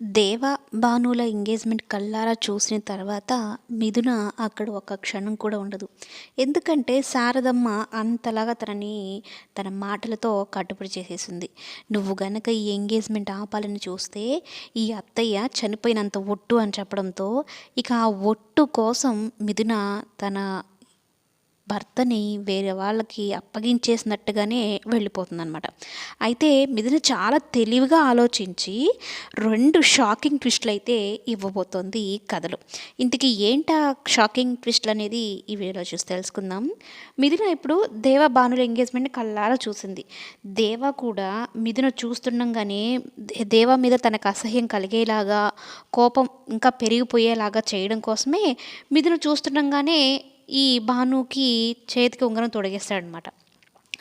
దేవ భానుల ఎంగేజ్మెంట్ కళ్ళారా చూసిన తర్వాత మిథున అక్కడ ఒక క్షణం కూడా ఉండదు. ఎందుకంటే శారదమ్మ అంతలాగా తనని తన మాటలతో కట్టుబడి చేసేసింది. నువ్వు గనక ఈ ఎంగేజ్మెంట్ ఆపాలని చూస్తే ఈ అత్తయ్య చనిపోయినంత ఒట్టు అని చెప్పడంతో ఇక ఆ ఒట్టు కోసం మిథున తన భర్తని వేరే వాళ్ళకి అప్పగించేసినట్టుగానే వెళ్ళిపోతుందనమాట అయితే మిథున చాలా తెలివిగా ఆలోచించి రెండు షాకింగ్ ట్విస్ట్లు అయితే ఇవ్వబోతోంది ఈ కథలు. ఇంతకీ ఏంటా షాకింగ్ ట్విస్ట్లు అనేది ఈ వీడియోలో చూసి తెలుసుకుందాం. మిథున ఇప్పుడు దేవ భానుల ఎంగేజ్మెంట్ కళ్ళారా చూసింది. దేవ కూడా మిథున చూస్తుండగానే దేవ మీద తనకు అసహ్యం కలిగేలాగా కోపం ఇంకా పెరిగిపోయేలాగా చేయడం కోసమే మిథున చూస్తుండగానే ఈ భానుకి చేతికి ఉంగరం తొడిగేస్తాడనమాట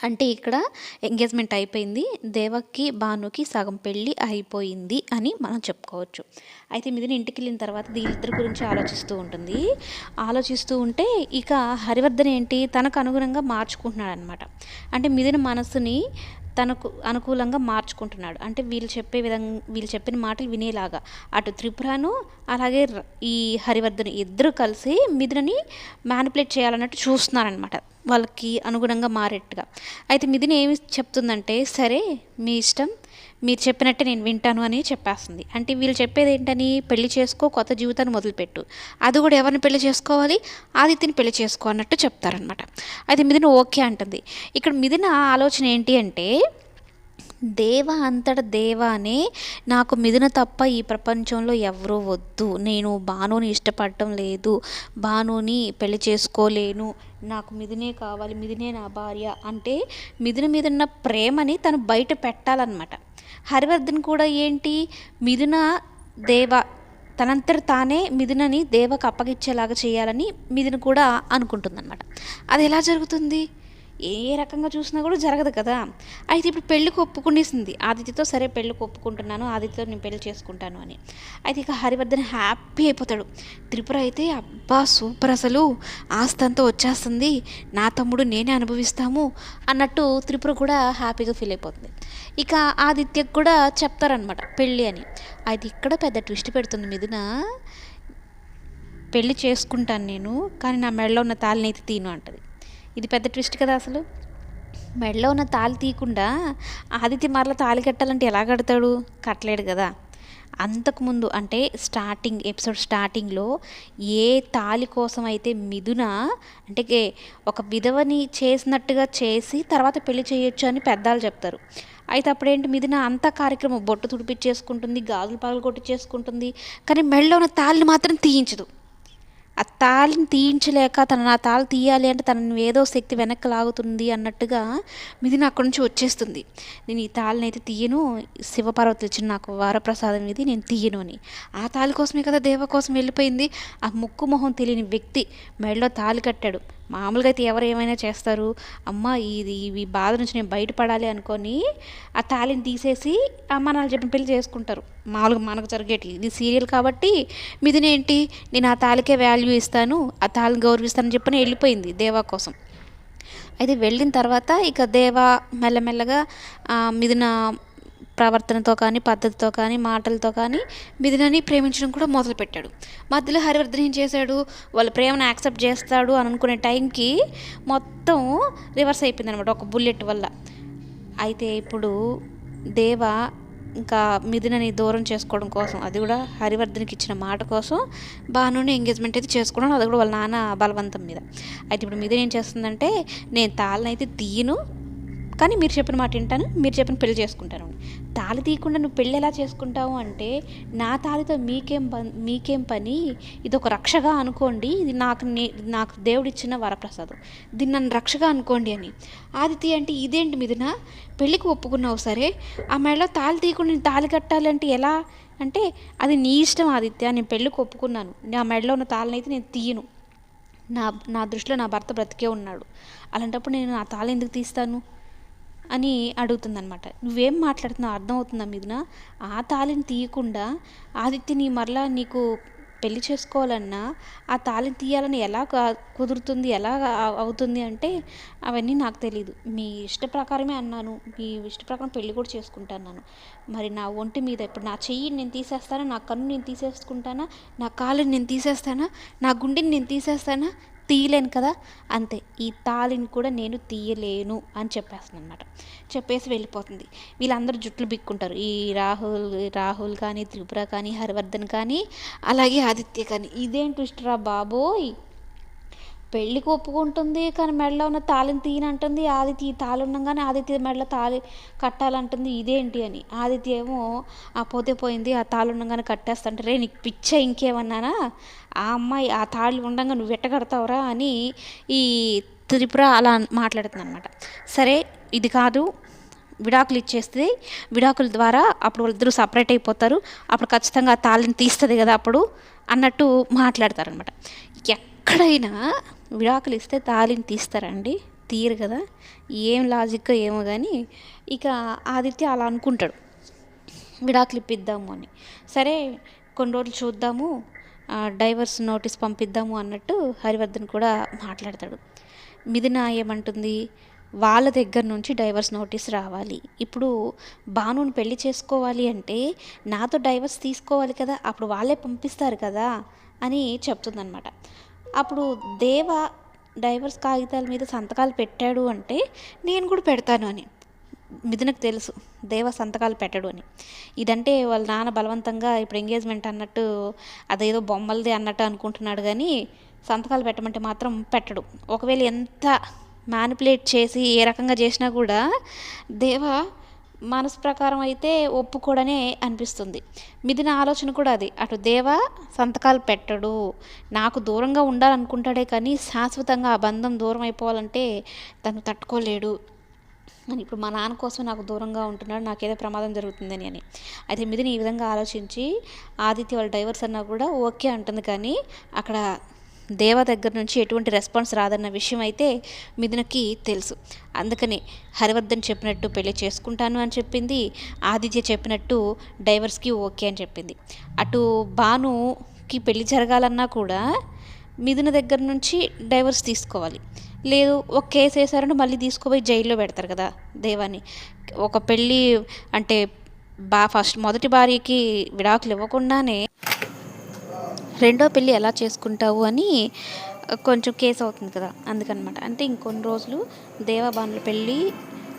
అంటే ఇక్కడ ఎంగేజ్మెంట్ అయిపోయింది దేవకి భానుకి సగం పెళ్ళి అయిపోయింది అని మనం చెప్పుకోవచ్చు. అయితే మిథున ఇంటికి వెళ్ళిన తర్వాత వీళ్ళిద్దరి గురించి ఆలోచిస్తూ ఉంటుంది. ఆలోచిస్తూ ఉంటే ఇక హరివర్ధన్ ఏంటి? తనకు అనుగుణంగా మార్చుకుంటున్నాడు అనమాట అంటే మిథున మనసుని తనకు అనుకూలంగా మార్చుకుంటున్నాడు. అంటే వీళ్ళు చెప్పే విధంగా వీళ్ళు చెప్పిన మాటలు వినేలాగా. అటు త్రిపురను అలాగే ఈ హరివర్ధన్ ఇద్దరు కలిసి మిథునని మ్యానిపులేట్ చేయాలన్నట్టు చూస్తున్నారనమాట వాళ్ళకి అనుగుణంగా మారేట్టుగా. అయితే మిథున ఏమి చెప్తుందంటే సరే మీ ఇష్టం మీరు చెప్పినట్టే నేను వింటాను అని చెప్పేస్తుంది. అంటే వీళ్ళు చెప్పేది ఏంటని పెళ్ళి చేసుకో కొత్త జీవితాన్ని మొదలుపెట్టు. అది కూడా ఎవరిని పెళ్ళి చేసుకోవాలి? ఆదిత్యని పెళ్ళి చేసుకో అన్నట్టు చెప్తారనమాట అయితే మిథున ఓకే అంటుంది. ఇక్కడ మిథున ఆలోచన ఏంటి అంటే దేవ అంతట దేవానే నాకు మిథున తప్ప ఈ ప్రపంచంలో ఎవరూ వద్దు. నేను భానుని ఇష్టపడటం లేదు. భానుని పెళ్ళి చేసుకోలేను. నాకు మిథునే కావాలి. మిథునే నా భార్య అంటే మిథున మీద ఉన్న ప్రేమని తను బయట పెట్టాలన్నమాట. హరివర్ధన్ కూడా ఏంటి? మిథున దేవ తనంతట తానే మిథునని దేవకు అప్పగించేలాగా చేయాలని మిథున కూడా అనుకుంటుందన్నమాట. అది ఎలా జరుగుతుంది? ఏ రకంగా చూసినా కూడా జరగదు కదా. అయితే ఇప్పుడు పెళ్ళికి ఒప్పుకునేసింది. ఆదిత్యతో సరే పెళ్ళికి ఒప్పుకుంటున్నాను ఆదిత్యతో నేను పెళ్ళి చేసుకుంటాను అని. అయితే ఇక హరివర్ధన్ హ్యాపీ అయిపోతాడు. త్రిపుర అయితే అబ్బా సూపర్ అసలు. ఆస్తంతా వచ్చేస్తుంది. నా తమ్ముడు నేనే అనుభవిస్తాము అన్నట్టు త్రిపుర కూడా హ్యాపీగా ఫీల్ అయిపోతుంది. ఇక ఆదిత్యకు కూడా చెప్తారనమాట పెళ్ళి అని. అది ఇక్కడ పెద్ద ట్విస్ట్ పెడుతుంది మిథున. పెళ్ళి చేసుకుంటాను నేను కానీ నా మెడలో ఉన్న తాళిని అయితే తీను అంటది. ఇది పెద్ద ట్విస్ట్ కదా అసలు? మెడలో ఉన్న తాళి తీయకుండా ఆదిత్య మరల తాళి కట్టాలంటే ఎలా కడతాడు? కట్టలేడు కదా. అంతకుముందు అంటే స్టార్టింగ్ ఎపిసోడ్ స్టార్టింగ్లో ఏ తాళి కోసం అయితే మిథున అంటే ఒక విధవని చేసినట్టుగా చేసి తర్వాత పెళ్ళి చేయొచ్చు అని పెద్దలు చెప్తారు. అయితే అప్పుడేంటి మిథున? అంత కార్యక్రమం బొట్టు తుడిపించేసుకుంటుంది గాజులు పగలు కొట్టించేసుకుంటుంది కానీ మెడలో ఉన్న తాళిని మాత్రం తీయించదు. ఆ తాళిని తీయించలేక తను ఆ తాళి తీయాలి అంటే తనని ఏదో శక్తి వెనక్కి లాగుతుంది అన్నట్టుగా మిథున అక్కడి నుంచి వచ్చేస్తుంది. నేను ఈ తాళిని అయితే తీయను శివపార్వతి ఇచ్చిన నాకు వారప్రసాదం ఇది నేను తీయను అని. ఆ తాళి కోసమే కదా దేవ కోసం వెళ్ళిపోయింది. ఆ ముక్కు మొహం తెలియని వ్యక్తి మెడలో తాళి కట్టాడు. మామూలుగా అయితే ఎవరు ఏమైనా చేస్తారు? అమ్మ ఇది ఈ బాధ నుంచి నేను బయటపడాలి అనుకొని ఆ తాళిని తీసేసి అమ్మ నాన్న చెప్పిన పెళ్ళి చేసుకుంటారు. మామూలుగా మనకు జరిగేటి ఇది సీరియల్ కాబట్టి మిథునేంటి నేను ఆ తాళికే వాల్యూ ఇస్తాను ఆ తాళిని గౌరవిస్తానని చెప్పని వెళ్ళిపోయింది దేవా కోసం. అయితే వెళ్ళిన తర్వాత ఇక దేవా మెల్లమెల్లగా ఆ, మిథున ప్రవర్తనతో కానీ పద్ధతితో కానీ మాటలతో కానీ మిథునని ప్రేమించడం కూడా మొదలుపెట్టాడు. మధ్యలో హరివర్ధన్ ఏం చేశాడు? వాళ్ళ ప్రేమను యాక్సెప్ట్ చేస్తాడు అని అనుకునే టైంకి మొత్తం రివర్స్ అయిపోయింది అనమాట ఒక బుల్లెట్ వల్ల. అయితే ఇప్పుడు దేవ ఇంకా మిథునని దూరం చేసుకోవడం కోసం అది కూడా హరివర్ధన్కి ఇచ్చిన మాట కోసం భానుని ఎంగేజ్మెంట్ అయితే చేసుకున్నాను అది కూడా వాళ్ళ నాన్న బలవంతం మీద. అయితే ఇప్పుడు మిథున ఏం చేస్తుందంటే నేను తాళనైతే తీయను కానీ మీరు చెప్పిన మాట వింటాను మీరు చెప్పిన పెళ్ళి చేసుకుంటాను. తాళి తీయకుండా నువ్వు పెళ్ళి ఎలా చేసుకుంటావు అంటే నా తాళితో మీకేం పని మీకేం పని? ఇది ఒక రక్షగా అనుకోండి ఇది నాకు నే నాకు దేవుడిచ్చిన వరప్రసాదం. దీన్ని నన్ను రక్షగా అనుకోండి అని. ఆదిత్య అంటే ఇదేంటి మీదిన పెళ్ళికి ఒప్పుకున్నావు సరే ఆ మెడలో తాళి తీయకుండా నేను తాళి కట్టాలంటే ఎలా? అంటే అది నీ ఇష్టం ఆదిత్య నేను పెళ్ళికి ఒప్పుకున్నాను. నా మెడలో ఉన్న తాళనైతే అయితే నేను తీయను. నా నా దృష్టిలో నా భర్త బ్రతికే ఉన్నాడు. అలాంటప్పుడు నేను నా తాళి ఎందుకు తీస్తాను? అని అడుగుతుందనమాట నువ్వేం మాట్లాడుతున్నావు అర్థమవుతుందా మీదున ఆ తాళిని తీయకుండా ఆదిత్యని మరలా నీకు పెళ్ళి చేసుకోవాలన్నా ఆ తాళిని తీయాలని ఎలా కుదురుతుంది ఎలా అవుతుంది అంటే అవన్నీ నాకు తెలియదు మీ ఇష్ట ప్రకారమే అన్నాను. మీ ఇష్ట ప్రకారం పెళ్ళి కూడా చేసుకుంటాను మరి నా ఒంటి మీద ఇప్పుడు నా చెయ్యి నేను తీసేస్తానా? నా కన్ను నేను తీసేసుకుంటానా? నా కాలుని నేను తీసేస్తానా? నా గుండెని నేను తీసేస్తానా? తీయలేను కదా? అంతే. ఈ తాళిని కూడా నేను తీయలేను అని చెప్పేస్తాను అనమాట చెప్పేసి వెళ్ళిపోతుంది. వీళ్ళందరూ జుట్లు బిక్కుంటారు. ఈ రాహుల్ రాహుల్ కానీ త్రిపుర కానీ హరివర్ధన్ కానీ అలాగే ఆదిత్య కానీ. ఇదేం ట్విస్ట్ రా బాబోయ్? పెళ్ళికి ఒప్పుకుంటుంది కానీ మెడలో ఉన్న తాళిని తీయనంటుంది ఆదిత్య ఈ తాళి ఉండగానే ఆదిత్య మెడలో తాళి కట్టాలంటుంది. ఇదేంటి అని. ఆదిత్య ఏమో ఆ పోతే పోయింది ఆ తాళి ఉండగానే రే నీకు పిచ్చ ఇంకేమన్నానా? ఆ అమ్మాయి ఆ తాళి ఉండగా నువ్వు ఎట్టగడతావురా అని ఈ త్రిపుర అలా మాట్లాడుతుంది అనమాట సరే ఇది కాదు. విడాకులు ఇచ్చేస్తుంది విడాకుల ద్వారా అప్పుడు వాళ్ళిద్దరూ సపరేట్ అయిపోతారు. అప్పుడు ఖచ్చితంగా ఆ తాళిని తీస్తుంది కదా అప్పుడు అన్నట్టు మాట్లాడతారనమాట ఎక్కడైనా విడాకులు ఇస్తే తాళిని తీస్తారండి. తీయరు కదా. ఏం లాజిక్ ఏమో కానీ ఇక ఆదిత్య అలా అనుకుంటాడు. విడాకులు ఇప్పిద్దాము అని. సరే కొన్ని రోజులు చూద్దాము డైవర్స్ నోటీస్ పంపిద్దాము అన్నట్టు హరివర్ధన్ కూడా మాట్లాడతాడు. మిథున ఏమంటుంది? వాళ్ళ దగ్గర నుంచి డైవర్స్ నోటీస్ రావాలి. ఇప్పుడు భానుని పెళ్ళి చేసుకోవాలి అంటే నాతో డైవర్స్ తీసుకోవాలి కదా అప్పుడు వాళ్ళే పంపిస్తారు కదా అని చెప్తుందనమాట అప్పుడు దేవ డైవర్స్ కాగితాల మీద సంతకాలు పెట్టాడు అంటే నేను కూడా పెడతాను అని. మిథునకు తెలుసు దేవ సంతకాలు పెట్టడు అని. ఇదంటే వాళ్ళ నాన్న బలవంతంగా ఇప్పుడు ఎంగేజ్మెంట్ అన్నట్టు అదేదో బొమ్మలది అన్నట్టు అనుకుంటున్నాడు కానీ సంతకాలు పెట్టమంటే మాత్రం పెట్టడు. ఒకవేళ ఎంత మ్యానిపులేట్ చేసి ఏ రకంగా చేసినా కూడా దేవ మనసు ప్రకారం అయితే ఒప్పుకోడనే అనిపిస్తుంది. మిథున ఆలోచన కూడా అది. అటు దేవ సంతకాలు పెట్టడు. నాకు దూరంగా ఉండాలనుకుంటాడే కానీ శాశ్వతంగా ఆ బంధం దూరం అయిపోవాలంటే తను తట్టుకోలేడు. అని ఇప్పుడు మా నాన్న కోసం నాకు దూరంగా ఉంటున్నాడు. నాకేదో ప్రమాదం జరుగుతుందని అని. అయితే మిథున ఈ విధంగా ఆలోచించి ఆదిత్య వాళ్ళ డైవర్స్ అన్నా కూడా ఓకే అంటుంది కానీ అక్కడ దేవ దగ్గర నుంచి ఎటువంటి రెస్పాన్స్ రాదన్న విషయం అయితే మిథునకి తెలుసు. అందుకని హరివర్ధన్ చెప్పినట్టు పెళ్ళి చేసుకుంటాను అని చెప్పింది ఆదిత్య చెప్పినట్టు డైవర్స్కి ఓకే అని చెప్పింది. అటు భానుకి పెళ్ళి జరగాలన్నా కూడా మిథున దగ్గర నుంచి డైవర్స్ తీసుకోవాలి. లేదు ఒక కేసు వేసారంటే మళ్ళీ తీసుకుపోయి జైల్లో పెడతారు కదా దేవాన్ని ఒక పెళ్ళి అంటే బా ఫస్ట్ మొదటి భార్యకి విడాకులు ఇవ్వకుండానే రెండో పెళ్ళి ఎలా చేసుకుంటావు అని కొంచెం కేసు అవుతుంది కదా అందుకనమాట. అంటే ఇంకొన్ని రోజులు దేవబానుల పెళ్ళి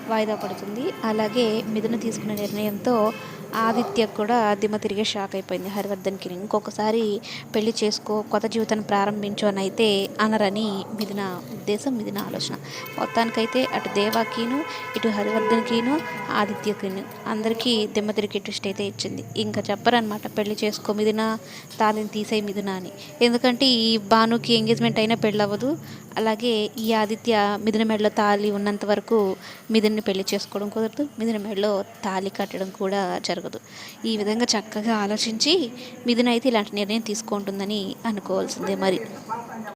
వాయిదా పడుతుంది. అలాగే మిథున తీసుకున్న నిర్ణయంతో ఆదిత్య కూడా దిమ్మ తిరిగే షాక్ అయిపోయింది. హరివర్ధన్కి ఇంకొకసారి పెళ్ళి చేసుకో కొత్త జీవితాన్ని ప్రారంభించు అని అయితే అనరని మిదిన ఉద్దేశం మిదిన ఆలోచన. మొత్తానికైతే అటు దేవాకిను ఇటు హరివర్ధన్కిను ఆదిత్యకిను అందరికీ దిమ్మ తిరిగే ట్విస్ట్ అయితే ఇచ్చింది. ఇంకా చెప్పరనమాట పెళ్ళి చేసుకో మిదిన తాళిని తీసేయి మిదిన అని. ఎందుకంటే ఈ భానుకి ఎంగేజ్మెంట్ అయినా పెళ్ళి అవ్వదు అలాగే ఈ ఆదిత్య మిదిన మెడలో తాళి ఉన్నంత వరకు మిథున్ని పెళ్ళి చేసుకోవడం కుదరదు. మిదిన మెడలో తాళి కట్టడం కూడా జరగదు. ఈ విధంగా చక్కగా ఆలోచించి మిథున అయితే ఇలాంటి నిర్ణయం తీసుకుంటుందని అనుకోవాల్సిందే మరి.